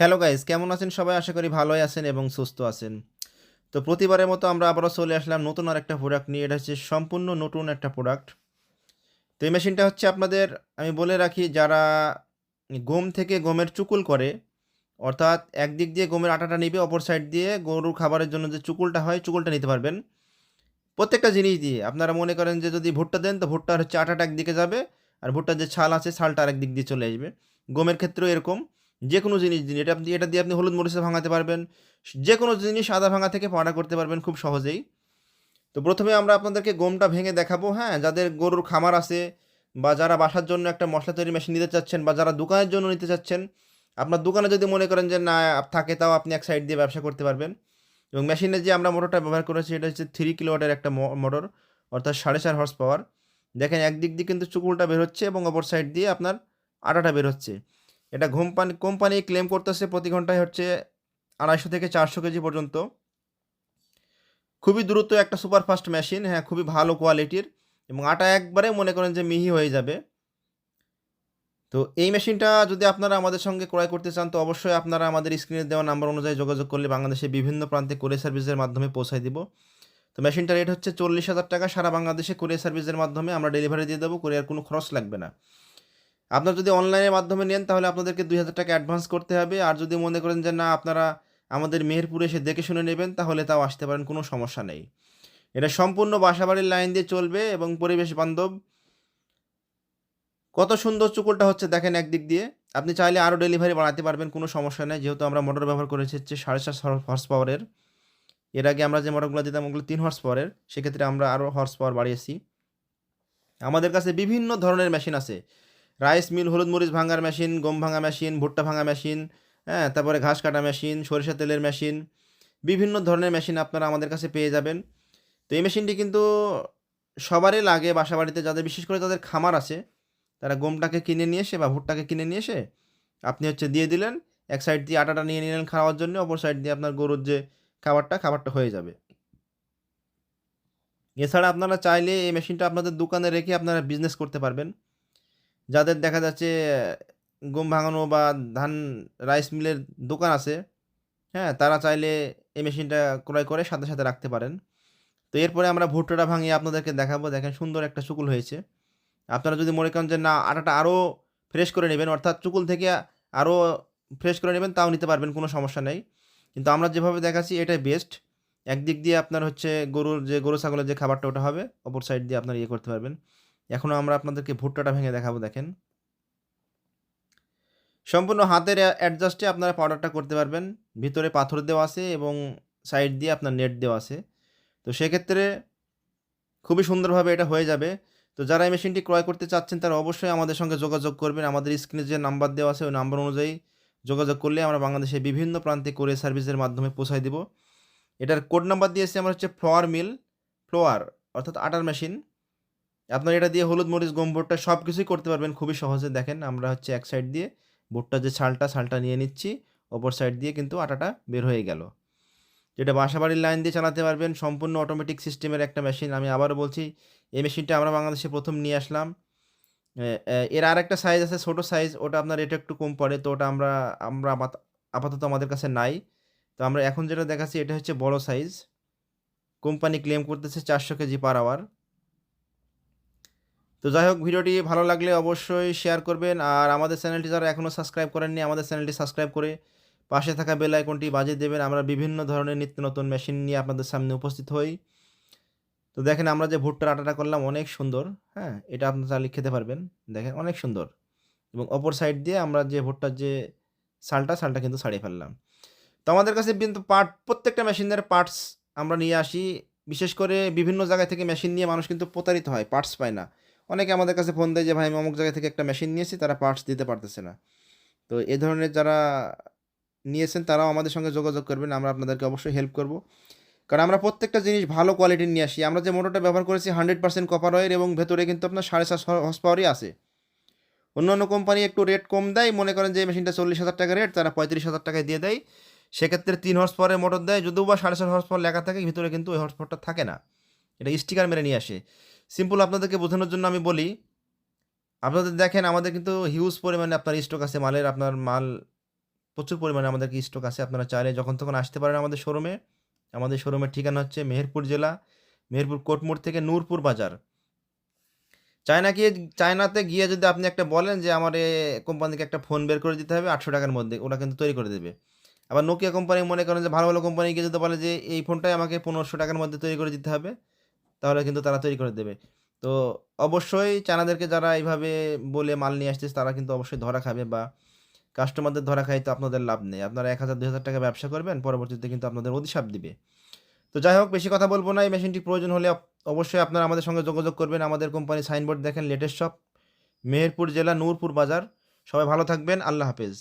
Hello guys, কেমন আছেন সবাই? আশা করি ভালোই আছেন এবং সুস্থ আছেন। তো প্রতিবারের মতো আমরা আবারও চলে আসলাম নতুন আর একটা প্রোডাক্ট নিয়ে। এটা হচ্ছে সম্পূর্ণ নতুন একটা প্রোডাক্ট তো এই মেশিনটা হচ্ছে আপনাদের, আমি বলে রাখি, যারা গম থেকে গমের চুকুল করে, অর্থাৎ একদিক দিয়ে গমের আটাটা নিবে, অপর সাইড দিয়ে গরুর খাবারের জন্য যে চুকুলটা হয়, চুকুলটা নিতে পারবেন। প্রত্যেকটা জিনিস দিয়ে। আপনারা মনে করেন যে যদি ভুট্টা দেন, তো ভুট্টার হচ্ছে আটাটা একদিকে যাবে, আর ভুট্টার যে ছাল আছে, ছালটা আরেক দিক দিয়ে চলে আসবে। গমের ক্ষেত্রেও এরকম। যে কোনো জিনিস দিন এটা আপনি, এটা দিয়ে আপনি হলুদ মরিচে ভাঙাতে পারবেন। যে কোনো জিনিস আদা ভাঙা থেকে পাড়া করতে পারবেন খুব সহজেই। তো প্রথমে আমরা আপনাদেরকে গমটা ভেঙে দেখাবো হ্যাঁ? যাদের গরুর খামার আছে বা যারা বাসার জন্য একটা মশলা তৈরি মেশিন নিতে চাচ্ছেন বা যারা দোকানের জন্য নিতে চাচ্ছেন, আপনার দোকানে যদি মনে করেন যে না থাকে তাও আপনি এক সাইড দিয়ে ব্যবসা করতে পারবেন। এবং মেশিনে যে আমরা মোটরটা ব্যবহার করেছি, এটা হচ্ছে থ্রি কিলোওয়াটের একটা মোটর অর্থাৎ সাড়ে চার হর্স পাওয়ার দেখেন, একদিক দিয়ে কিন্তু চুকুলটা বের হচ্ছে এবং অপর সাইড দিয়ে আপনার আটাটা বের হচ্ছে। এটা কোম্পানি কোম্পানি ক্লেম করতেছে প্রতি ঘন্টায় হচ্ছে আড়াইশো থেকে চারশো কেজি পর্যন্ত। খুবই দ্রুত একটা সুপারফাস্ট মেশিন হ্যাঁ খুবই ভালো কোয়ালিটির এবং আটা একবারে মনে করেন যে মিহি হয়ে যাবে। তো এই মেশিনটা যদি আপনারা আমাদের সঙ্গে ক্রয় করতে চান, তো অবশ্যই আপনারা আমাদের স্ক্রিনে দেওয়া নাম্বার অনুযায়ী যোগাযোগ করলে বাংলাদেশের বিভিন্ন প্রান্তে কোরিয়ার সার্ভিসের মাধ্যমে পৌঁছায় দিব। তো মেশিনটার রেট হচ্ছে চল্লিশ হাজার টাকা, সারা বাংলাদেশে কোরিয়ার সার্ভিসের মাধ্যমে আমরা ডেলিভারি দিয়ে দেবো, কোরিয়ার কোনো খরচ লাগবে না। আপনার যদি অনলাইনের মাধ্যমে নেন, তাহলে আপনাদেরকে দুই হাজার টাকা অ্যাডভান্স করতে হবে। আর যদি মনে করেন যে না, আপনারা আমাদের মেহেরপুরে এসে দেখে শুনে নেবেন, তাহলে তাও আসতে পারেন, কোনো সমস্যা নেই। এটা সম্পূর্ণ বাসাবাড়ির লাইন দিয়ে চলবে এবং পরিবেশ বান্ধব। কত সুন্দর চুকুলটা হচ্ছে, দেখেন একদিক দিয়ে। আপনি চাইলে আরও ডেলিভারি বাড়াতে পারবেন, কোনো সমস্যা নেই। যেহেতু আমরা মোটর ব্যবহার করেছি হচ্ছে সাড়ে চার হর্স পাওয়ারের এর। আগে আমরা যে মোটরগুলো দিতাম, ওগুলো তিন হর্স পাওয়ারের সেক্ষেত্রে আমরা আরও হর্স পাওয়ার বাড়িয়েছি। আমাদের কাছে বিভিন্ন ধরনের মেশিন আছে। রাইস মিল, হলুদ মরিচ ভাঙার মেশিন, গম ভাঙা মেশিন, ভুট্টা ভাঙা মেশিন হ্যাঁ তারপরে ঘাস কাটা মেশিন, সরিষা তেলের মেশিন, বিভিন্ন ধরনের মেশিন আপনারা আমাদের কাছে পেয়ে যাবেন। তো এই মেশিনটি কিন্তু সবারই লাগে বাসা বাড়িতে যাদের বিশেষ করে যাদের খামার আছে, তারা গমটাকে কিনে নিয়ে এসে বা ভুট্টাকে কিনে নিয়ে এসে আপনি হচ্ছে দিয়ে দিলেন, এক সাইড দিয়ে আটাটা নিয়ে নিলেন খাওয়ার জন্য, অপর সাইড দিয়ে আপনার গরুর যে খাবারটা খাবারটা হয়ে যাবে। এছাড়া আপনারা চাইলে এই মেশিনটা আপনাদের দোকানে রেখে আপনারা বিজনেস করতে পারবেন। যাদের দেখা যাচ্ছে, গম ভাঙানো বা ধান রাইস মিলের দোকান আছে হ্যাঁ তারা চাইলে এই মেশিনটা ক্রয় করে সাথে সাথে রাখতে পারেন। তো এরপরে আমরা ভুট্টাটা ভাঙিয়ে আপনাদেরকে দেখাবো। দেখেন সুন্দর একটা চুকুল হয়েছে। আপনারা যদি মনে করেন যে, না, আটাটা আরও ফ্রেশ করে নেবেন, অর্থাৎ চুকুল থেকে আরও ফ্রেশ করে নেবেন, তাও নিতে পারবেন, কোনো সমস্যা নেই। কিন্তু আমরা যেভাবে দেখাচ্ছি, এটাই বেস্ট একদিক দিয়ে আপনার হচ্ছে গরুর যে গরু, ছাগলের যে খাবারটা, ওটা হবে, অপর সাইড দিয়ে আপনার ইয়ে করতে পারবেন। এখনও আমরা আপনাদেরকে ভুট্টাটা ভেঙে দেখাবো, দেখেন। সম্পূর্ণ হাতের অ্যাডজাস্টে আপনারা পাউডারটা করতে পারবেন। ভিতরে পাথর দেওয়া আছে এবং সাইড দিয়ে আপনার নেট দেওয়া আছে। তো সেক্ষেত্রে খুবই সুন্দরভাবে এটা হয়ে যাবে। তো যারা এই মেশিনটি ক্রয় করতে চাচ্ছেন, তারা অবশ্যই আমাদের সঙ্গে যোগাযোগ করবেন। আমাদের স্ক্রিনে যে নাম্বার দেওয়া আছে, ওই নাম্বার অনুযায়ী যোগাযোগ করলে আমরা বাংলাদেশের বিভিন্ন প্রান্তে করে সার্ভিসের মাধ্যমে পৌঁছায় দিব। এটার কোড নাম্বার দিয়েছি আমরা হচ্ছে ফ্লোয়ার মিল ফ্লোয়ার অর্থাৎ আটার মেশিন আপনার এটা দিয়ে হলুদ, মরিচ, গম ভুট্টা সব কিছুই করতে পারবেন খুবই সহজে। দেখেন, আমরা হচ্ছে এক সাইড দিয়ে ভুট্টার যে ছালটা ছালটা নিয়ে নিচ্ছি, অপর সাইড দিয়ে কিন্তু আটাটা বের হয়ে গেল। যেটা বাসাবাড়ির লাইন দিয়ে চালাতে পারবেন, সম্পূর্ণ অটোমেটিক সিস্টেমের একটা মেশিন আমি আবারও বলছি, এই মেশিনটা আমরা বাংলাদেশে প্রথম নিয়ে আসলাম। এর আর একটা সাইজ আছে, ছোটো সাইজ ওটা আপনার এটা একটু কম পড়ে, তো ওটা আমরা আমরা আপাতত আমাদের কাছে নাই। তো আমরা এখন যেটা দেখাচ্ছি, এটা হচ্ছে বড় সাইজ কোম্পানি ক্লেম করতেছে চারশো কেজি পার আওয়ার তো যাই হোক, ভিডিওটি ভালো লাগলে অবশ্যই শেয়ার করবেন। আর আমাদের চ্যানেলটি যারা এখনও সাবস্ক্রাইব করেননি, আমাদের চ্যানেলটি সাবস্ক্রাইব করে পাশে থাকা বেল আইকনটি বাজিয়ে দেবেন। আমরা বিভিন্ন ধরনের নিত্য নতুন মেশিন নিয়ে আপনাদের সামনে উপস্থিত হই। তো দেখেন, আমরা যে ভুট্টার আটাটা করলাম, অনেক সুন্দর হ্যাঁ? এটা আপনারা চালিয়ে খেতে পারবেন। দেখেন, অনেক সুন্দর। এবং অপর সাইড দিয়ে আমরা যে ভুট্টার যে সালটা সালটা কিন্তু ছাড়িয়ে ফেললাম। তো আমাদের কাছে কিন্তু পার্ট প্রত্যেকটা মেশিনের পার্টস আমরা নিয়ে আসি। বিশেষ করে বিভিন্ন জায়গা থেকে মেশিন নিয়ে মানুষ কিন্তু প্রতারিত হয় পার্টস পায় না। অনেকে আমাদের কাছে ফোন দেয় যে, ভাই, আমি অমুক জায়গা থেকে একটা মেশিন নিয়েছি, তারা পার্টস দিতে পারতেছে না। তো এ ধরনের যারা নিয়েছেন, তারাও আমাদের সঙ্গে যোগাযোগ করবেন, আমরা আপনাদেরকে অবশ্যই হেল্প করব। কারণ আমরা প্রত্যেকটা জিনিস ভালো কোয়ালিটির নিয়ে আসি। আমরা যে মোটরটা ব্যবহার করেছি হান্ড্রেড পার্সেন্ট কপার অয়েল এবং ভেতরে কিন্তু আপনার সাড়ে সাত হর্স পাওয়ারই আছে। অন্য অন্য কোম্পানি একটু রেট কম দেয়, মনে করেন যে মেশিনটা চল্লিশ হাজার টাকা রেট তারা পঁয়ত্রিশ হাজার টাকায় দিয়ে দেয়। সেক্ষেত্রে তিন হর্স পাওয়ারের মোটর দেয়, যদিও বা সাড়ে সাত হর্স পাওয়ার লেখা থাকে, ভিতরে কিন্তু ওই হর্স পাওয়ারটা থাকে না। এটা স্টিকার মেরে নিয়ে আসে। সিম্পল আপনাদেরকে বোঝানোর জন্য আমি বলি, আপনাদের দেখেন আমাদের কিন্তু হিউজ পরিমাণে আপনার স্টক আছে, মালের আপনার মাল, প্রচুর পরিমাণে আমাদের কি স্টক আছে আপনারা চাইলে যখন তখন আসতে পারেন আমাদের শোরুমে আমাদের শোরুমের ঠিকানা হচ্ছে মেহেরপুর জেলা, মেহেরপুর কোটমোড় থেকে নূরপুর বাজার। চায়না গিয়ে, চায়নাতে গিয়ে যদি আপনি একটা বলেন যে আমার কোম্পানিকে একটা ফোন বের করে দিতে হবে আটশো টাকার মধ্যে, ওরা কিন্তু তৈরি করে দেবে। আবার নোকিয়া কোম্পানি মনে করেন যে ভালো ভালো কোম্পানি গিয়ে যদি বলে যে এই ফোনটাই আমাকে পনেরোশো টাকার মধ্যে তৈরি করে দিতে হবে তাহলে কিন্তু তারা তৈরি করে দেবে। তো অবশ্যই চায়নাদেরকে যারা এইভাবে বলে মাল নিয়ে আসতেছে, তারা কিন্তু অবশ্যই ধরা খাবে বা কাস্টমারদের ধরা খাই তো আপনাদের লাভ নেই। আপনারা এক হাজার, দুই হাজার টাকা ব্যবসা করবেন, পরবর্তীতে কিন্তু আপনাদের অধিশাপ দিবে। তো যাই হোক, বেশি কথা বলব না, এই মেশিনটি প্রয়োজন হলে অবশ্যই আপনারা আমাদের সঙ্গে যোগাযোগ করবেন। আমাদের কোম্পানি সাইনবোর্ড দেখেন লেটেস্ট শপ মেহেরপুর জেলা, নূরপুর বাজার। সবাই ভালো থাকবেন, আল্লাহ হাফেজ।